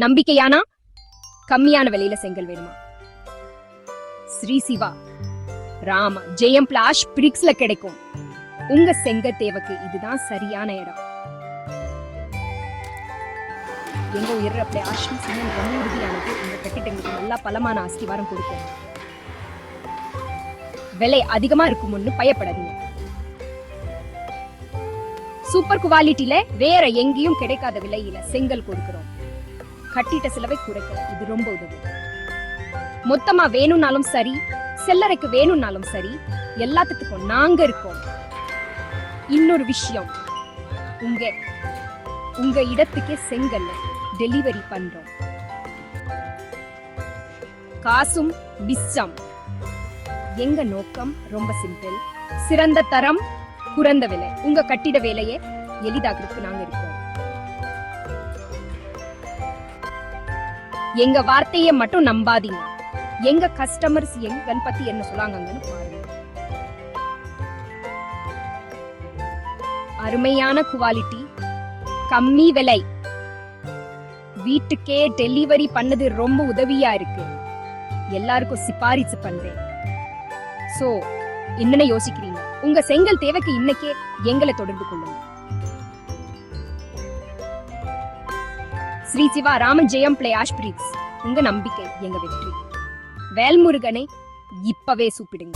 நம்பிக்கையானா? கம்மியான விலையில செங்கல் வேணுமா? ஸ்ரீ சிவா ராம ஜெயம் பிளாஷ் பிரிக்ஸ்ல கிடைக்கும். உங்க செங்க தேவைக்கு இதுதான் சரியான இடம். எங்க உயர்ற பிளாஷ் சிமெண்ட் ரொம்ப உறுதியானது. இந்த கட்டிடங்களுக்கு நல்லா பலமான அஸ்திவாரம் கொடுக்கும். விலை அதிகமா இருக்கும்னு பயப்படாதீங்க. சூப்பர் குவாலிட்டில வேற எங்கேயும் கிடைக்காத விலையில செங்கல் கொடுக்கிறோம். கட்டிட்ட செலவை குறைக்க இது ரொம்ப உதவும் மொத்தமா வேணும்னாலும் சரி செல்லறைக்கு வேணும்னாலும் சரி எல்லாத்துக்கும் நாங்க இருக்கோம். இன்னொரு விஷயம் உங்க உங்க இடத்துக்கே செங்கல் டெலிவரி பண்றோம். காசும் மிச்சம். எங்க நோக்கம் ரொம்ப சிம்பிள் சிறந்த தரம் குறைந்த விலை. உங்க கட்டிட வேலையை எளிதாக்குறதுக்கு நாங்க இருக்கோம். எங்க வார்த்தையை மட்டும் நம்பாதீங்க. எங்க கஸ்டமர்ஸ் எங்கன்னு பத்தி என்ன சொல்லாங்கன்னு பாருங்க. அருமையான குவாலிட்டி கம்மி விலை. வீட்டுக்கே டெலிவரி பண்ணது ரொம்ப உதவியா இருக்கு. எல்லாருக்கும் சிபாரிசு பண்றேன். சோ என்னென்ன யோசிக்கிறீங்க? உங்க செங்கல் தேவைக்கு இன்னைக்கே எங்களை தொடர்பு கொள்ளுங்க. Sri Siva Ramajayam Jayam fly ash bricks உங்க நம்பிக்கை எங்க வெற்றி. வேல்முருகனை இப்பவே சூப்பிடுங்க.